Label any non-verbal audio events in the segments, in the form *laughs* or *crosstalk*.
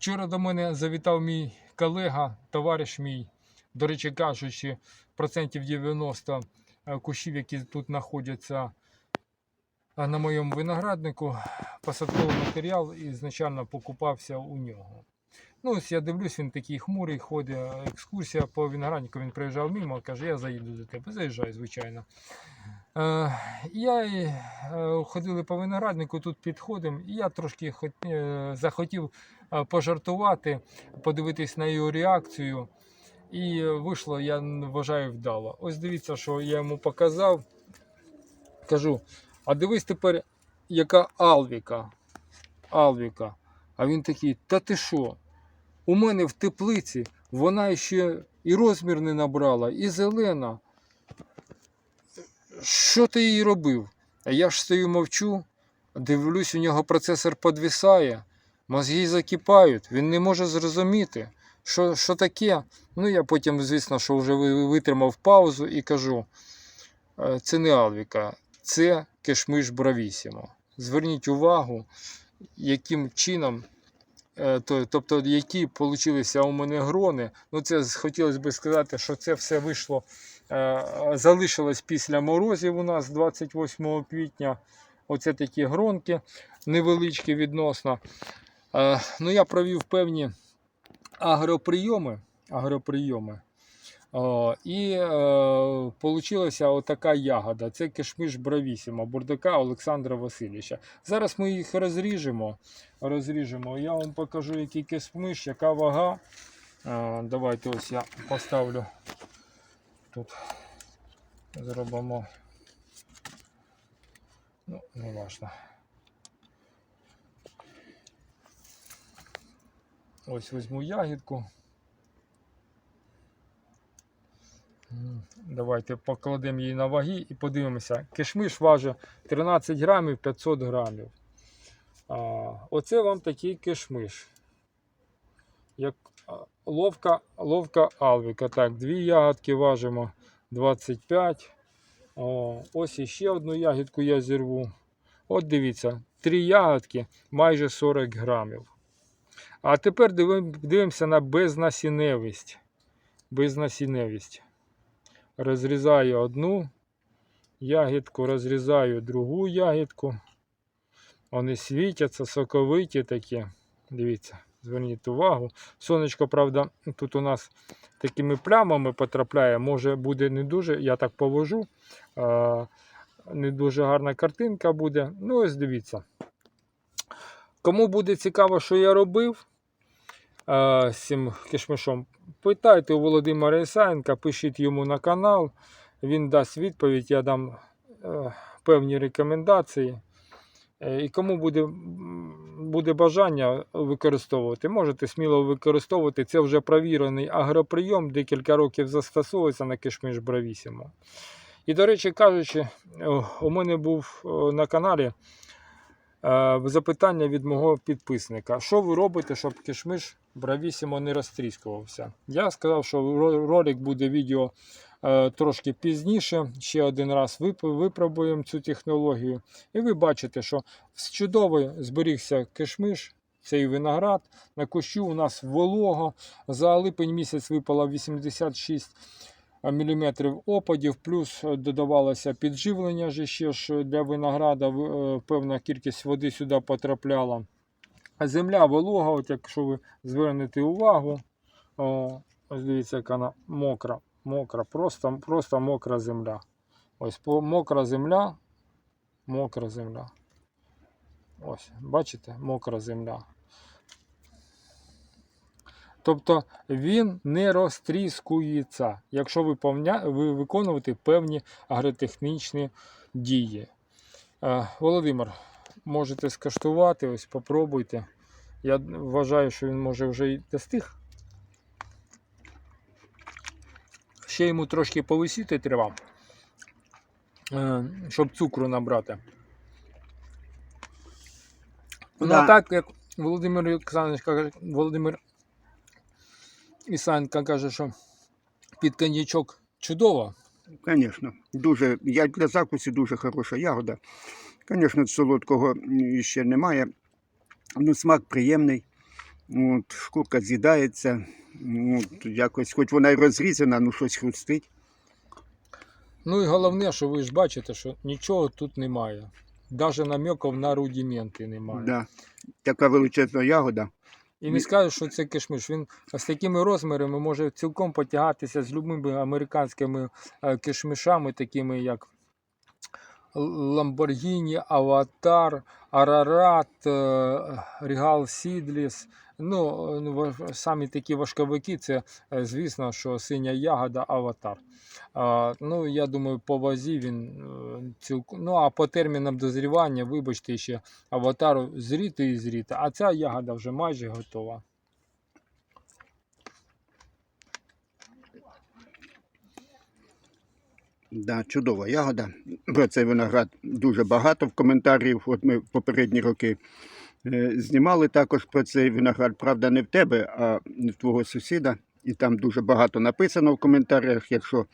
Вчора до мене завітав мій колега, товариш мій, до речі кажучи, процентів 90 е, кущів, які тут знаходяться е, на моєму винограднику, посадковий матеріал і значально покупався у нього. Ну, ось я дивлюсь, він такий хмурий, ходить екскурсія по винограднику. Він приїжджав мимо, каже, я заїду до тебе. Заїжджаю, звичайно. Е, я е, ходили по винограднику, тут підходимо, і я трошки е, захотів е, пожартувати, подивитись на його реакцію. І вийшло, я вважаю, вдало. Ось дивіться, що я йому показав. Кажу, а дивись тепер, яка Алвіка. Алвіка. А він такий, та ти що? У мене в теплиці вона ще і розмір не набрала, і зелена. Що ти їй робив? А я ж стою мовчу, дивлюсь, у нього процесор підвисає, мозги закипають, він не може зрозуміти, що, що таке. Ну, я потім, звісно, що вже витримав паузу і кажу: «Е, це не Алвіка, це кишмиш Бравісімо. Зверніть увагу, яким чином. Е, то- Тобто, які получилися у мене грони. Ну, це хотілося б сказати, що це все вийшло, е, залишилось після морозів у нас 28 квітня. Оце такі гронки невеличкі відносно. Е, Ну, я провів певні агроприйоми. агроприйоми. О, і е, получилася отака ягода. Це кишмиш бравісіма, бурдака Олександра Васильовича. Зараз ми їх розріжемо. розріжемо. Я вам покажу, який кишмиш, яка вага. Е, давайте ось я поставлю тут. Зробимо. Ну, не важно. Ось візьму ягідку. Давайте покладемо її на ваги і подивимося. Кишмиш важить 13 грамів 500 грамів. А, оце вам такий кишмиш. Як ловка, ловка алвіка. Так, дві ягодки важимо 25. О, ось іще одну ягідку я зірву. От дивіться, три ягодки майже 40 грамів. А тепер дивимося на безнасінневість. Безнасінневість. Розрізаю одну ягідку, розрізаю другу ягідку. Вони світяться, соковиті такі. Дивіться, зверніть увагу. Сонечко, правда, тут у нас такими плямами потрапляє. Може буде не дуже, я так повожу. Не дуже гарна картинка буде. Ну, ось дивіться. Кому буде цікаво, що я робив з цим кишмишом, питайте у Володимира Ісаєнка, пишіть йому на канал. Він дасть відповідь, я дам е, певні рекомендації. Е, І кому буде, буде бажання використовувати, можете сміло використовувати. Це вже провірений агроприйом, декілька років застосовується на кишмиш бравісімо. І, до речі, кажучи, у мене був на каналі е, запитання від мого підписника. Що ви робите, щоб кишмиш бравісімо не розтріскувався? Я сказав, що ролик буде відео е, трошки пізніше. Ще один раз випробуємо цю технологію. І ви бачите, що чудовий зберігся кишмиш. Цей виноград на кущу у нас волого. За липень місяць випало 86 мм опадів, плюс е, додавалося підживлення ж ще ж для винограда. е, Певна кількість води сюди потрапляла. Земля волога, от якщо ви звернете увагу, ось дивіться, яка вона мокра, мокра, просто, просто мокра земля. Ось мокра земля, мокра земля. Ось, бачите, мокра земля. Тобто він не розтріскується, якщо ви, повня... ви виконувати певні агротехнічні дії. Е, Володимир, можете скаштувати, ось попробуйте. Я вважаю, що він може вже і достиг. Ще йому трошки повисіти треба, е, щоб цукру набрати. Ну, Да. а так, як Володимир Олександрович каже, Ісанка каже, що під коньячок чудово. Звісно, дуже, я для закусі дуже хороша ягода. Звісно, солодкого ще немає. Ну, смак приємний. От, шкурка з'їдається. От, якось, хоч вона й розрізана, ну щось хрустить. Ну і головне, що ви ж бачите, що нічого тут немає. Навіть намеків на рудименти немає. Да. Така величезна ягода. І не скажу, що це кишмиш. Він з такими розмірами може цілком потягатися з любими американськими е, кишмишами, такими як Ламборгіні, Аватар, Арарат, Рігал Seedless. Ну, е, ну, самі такі важковики, це, е, звісно, що синя ягода Аватар. Ну, я думаю, по вазі він е, цілком. Ну, а по термінам дозрівання, вибачте, ще аватару зріти і зріти, а ця ягода вже майже готова. Да, чудова ягода. Про цей виноград дуже багато в коментарів. От ми в попередні роки знімали також про цей виноград. Правда, не в тебе, а в твого сусіда. І там дуже багато написано в коментарях. Якщо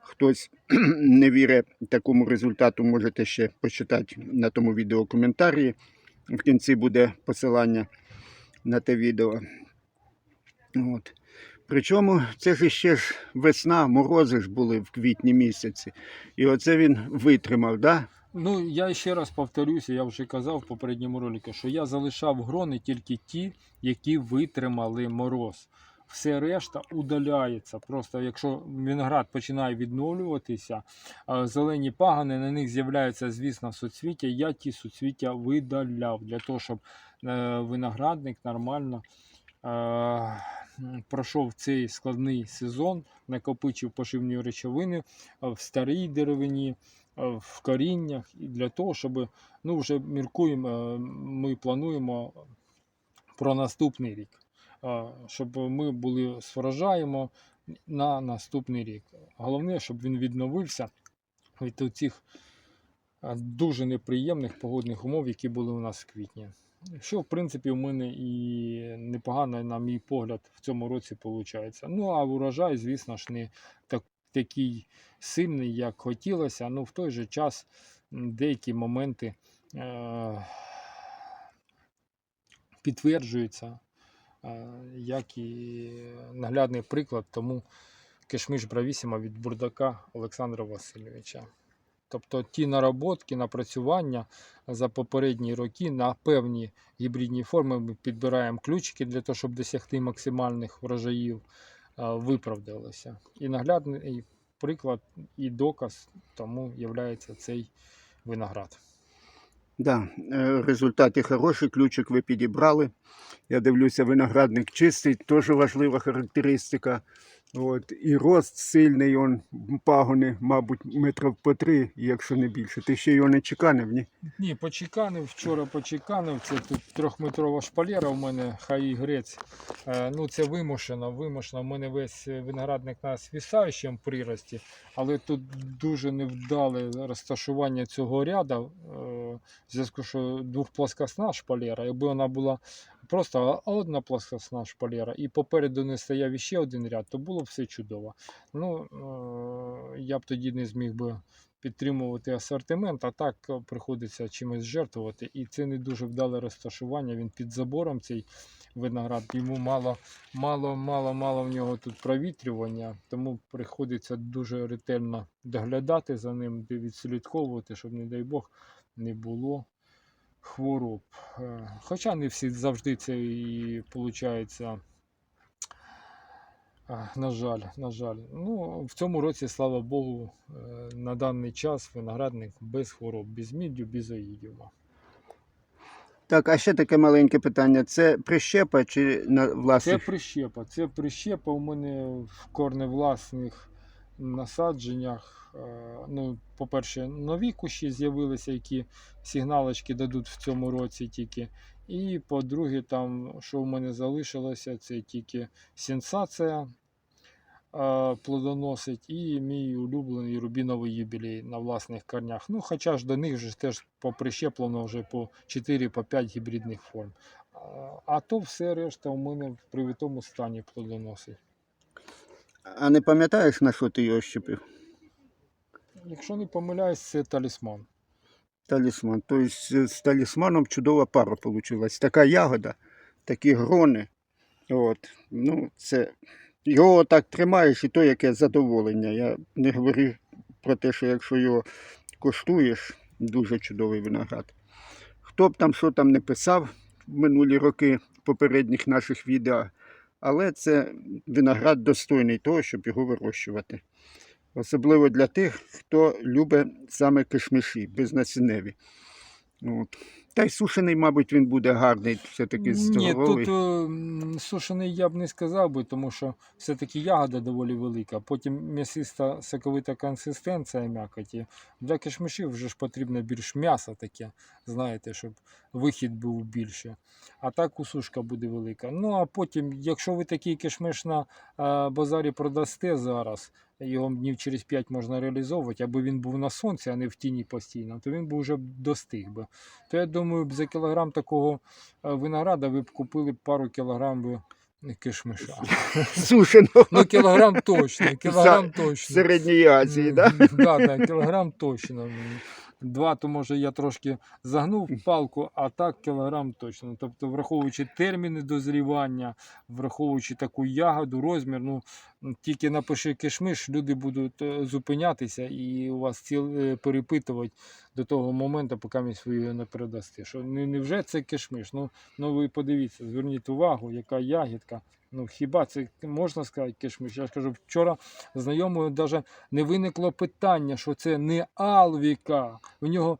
хтось *clears throat* не вірить такому результату, можете ще почитати на тому відео коментарі. В кінці буде посилання на те відео. От. Причому це ж ще ж весна, морози ж були в квітні місяці. І оце він витримав, да? Ну, я ще раз повторюся, я вже казав в попередньому ролику, що я залишав грони тільки ті, які витримали мороз. Все решта удаляється. Просто якщо виноград починає відновлюватися, зелені пагани, на них з'являються, звісно, суцвіття. Я ті суцвіття видаляв для того, щоб е, виноградник нормально е, пройшов цей складний сезон, накопичив поживні речовини е, в старій деревині, в коріннях, і для того, щоб ну, вже міркуємо, е, ми плануємо про наступний рік, е, щоб ми були з врожаємо на наступний рік. Головне, щоб він відновився від цих е, дуже неприємних погодних умов, які були у нас в квітні. Що, в принципі, у мене і непогано, на мій погляд, в цьому році виходить. Ну, а урожай, звісно ж, не так, такий сильний, як хотілося. Ну, в той же час деякі моменти е- підтверджуються, е- як і наглядний приклад тому кишмиш Бравісіма від бурдака Олександра Васильовича. Тобто ті наработки, напрацювання за попередні роки на певні гібридні форми ми підбираємо ключики для того, щоб досягти максимальних врожаїв, виправдалися. І наглядний приклад і доказ тому є цей виноград. Да, е, результати хороші, ключик ви підібрали. Я дивлюся, виноградник чистий, теж важлива характеристика. От, і рост сильний, он, пагони, мабуть, метрів по три, якщо не більше. Ти ще його не чеканив, ні? Ні, почеканив, вчора почеканив. Це тут трьохметрова шпалера у мене, хай і грець. Е, ну це вимушено, вимушено. У мене весь виноградник на свісаючому прирості, але тут дуже невдале розташування цього ряду. е, В зв'язку, що двохплоскосна шпалера, якби вона була просто одна плоскосна шпалера, і попереду не стояв іще один ряд, то було б все чудово. Ну, е, я б тоді не зміг би підтримувати асортимент, а так е, приходиться чимось жертвувати. І це не дуже вдале розташування. Він під забором цей виноград. Йому мало, мало, мало, мало в нього тут провітрювання, тому приходиться дуже ретельно доглядати за ним, відслідковувати, щоб, не дай Бог, не було хвороб. Е, Хоча не всі завжди це і виходить. На жаль, на жаль. Ну, в цьому році, слава Богу, е, на даний час виноградник без хвороб, без міддю, без оїдіума. Так, а ще таке маленьке питання: це прищепа чи на Це прищепа. Це прищепа у мене в корневласних насадженнях. Е, Ну, по-перше, нові кущі з'явилися, які сигналочки дадуть в цьому році тільки. І по-друге, там, що в мене залишилося, це тільки сенсація е, плодоносить і мій улюблений рубіновий юбілей на власних корнях. Ну, хоча ж до них вже теж поприщеплено вже по 4-5 гібридних форм. А- то все решта у мене в привитому стані плодоносить. А не пам'ятаєш, на що ти його щепив? Якщо не помиляюсь, це талісман. Талісман. Тобто з з талісманом чудова пара вийшла. Така ягода, такі грони. От, ну, це, його так тримаєш, і то яке задоволення. Я не говорю про те, що якщо його коштуєш, дуже чудовий виноград. Хто б там що там не писав в минулі роки попередніх наших відео, але це виноград достойний того, щоб його вирощувати. Особливо для тих, хто любить саме кишмиші, безнасінневі. От. Та й сушений, мабуть, він буде гарний, все-таки Ні, тут е, м, сушений я б не сказав би, тому що все-таки ягода доволі велика. Потім м'ясиста соковита консистенція м'якоті. Для кишмишів вже ж потрібно більш м'ясо таке, знаєте, щоб вихід був більше. А так кусушка буде велика. Ну а потім, якщо ви такий кишмиш на е, базарі продасте зараз, його днів через 5 можна реалізовувати, аби він був на сонці, а не в тіні постійно, то він би вже достиг би. То я думаю, б за кілограм такого е, винограда ви б купили пару кілограм би кишмиша. *laughs* Сушеного Ну, кілограм точно, кілограм точно. Середньої Азії, так? Так, Да, да, кілограм точно. Два, то може я трошки загнув палку, а так кілограм точно. Тобто, враховуючи терміни дозрівання, враховуючи таку ягоду, розмір, ну тільки напиши кишмиш, люди будуть е, зупинятися і у вас ціл е, перепитувати до того моменту, поки ви свою не передасте. Що не, невже це кишмиш? Ну, ну ви подивіться, зверніть увагу, яка ягідка. Ну хіба це можна сказати кишмиш? Я ж кажу, вчора знайомою навіть не виникло питання, що це не Алвіка. У нього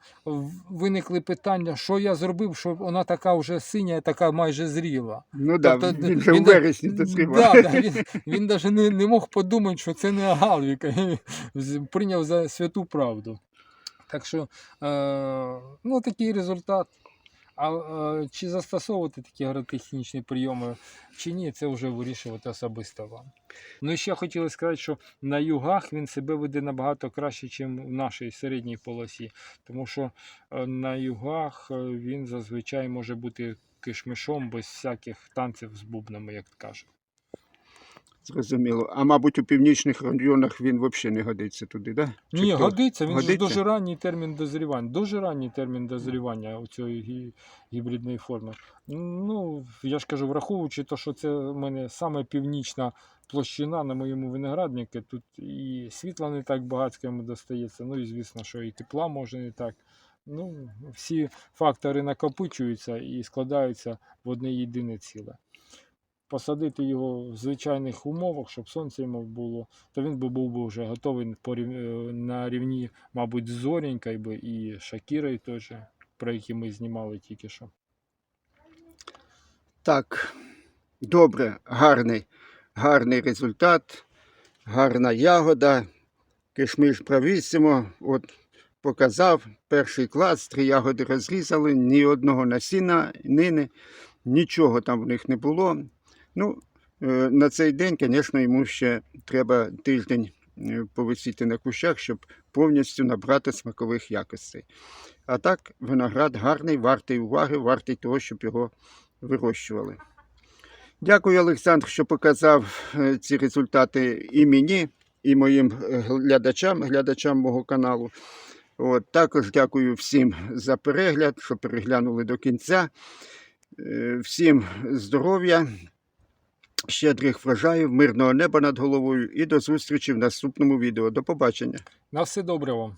виникли питання, що я зробив, що вона така вже синя, така майже зріла. Ну так, да, Тобто, він же він в вересні дозрівав. Да, да, він, він навіть не, не мог подумати, що це не Галвіка. З- Прийняв за святу правду. Так що, е, ну, такий результат. А е, чи застосовувати такі агротехнічні прийоми, чи ні, це вже вирішувати особисто вам. Ну і ще хотіли сказати, що на югах він себе веде набагато краще, ніж в нашій середній полосі. Тому що е, на югах е, він зазвичай може бути кишмишом без всяких танців з бубнами, як кажуть. Зрозуміло. А мабуть, у північних районах він взагалі не годиться туди, так? Да? Ні, хто? годиться, він же ж дуже ранній термін дозрівання. Дуже ранній термін дозрівання у цієї гі- гібридної форми. Ну, я ж кажу, враховуючи те, що це в мене саме північна площина на моєму винограднику, тут і світла не так багатсько йому достається, ну і звісно, що і тепла може не так. Ну, всі фактори накопичуються і складаються в одне єдине ціле. Посадити його в звичайних умовах, щоб сонце йому було, то він би був би вже готовий рів- е, на рівні, мабуть, з і Шакірою теж, про які ми знімали тільки що. Так, добре, гарний, гарний результат, гарна ягода. Кишмиш правісимо. От показав перший клас, три ягоди розрізали, ні одного насіння, нини, нічого там в них не було. Ну, е, на цей день, звісно, йому ще треба тиждень е, повисіти на кущах, щоб повністю набрати смакових якостей. А так, виноград гарний, вартий уваги, вартий того, щоб його вирощували. Дякую, Олександр, що показав е, ці результати і мені, і моїм глядачам, глядачам мого каналу. От, також дякую всім за перегляд, що переглянули до кінця. Всім здоров'я, щедрих врожаїв, мирного неба над головою і до зустрічі в наступному відео. До побачення. На все добре вам.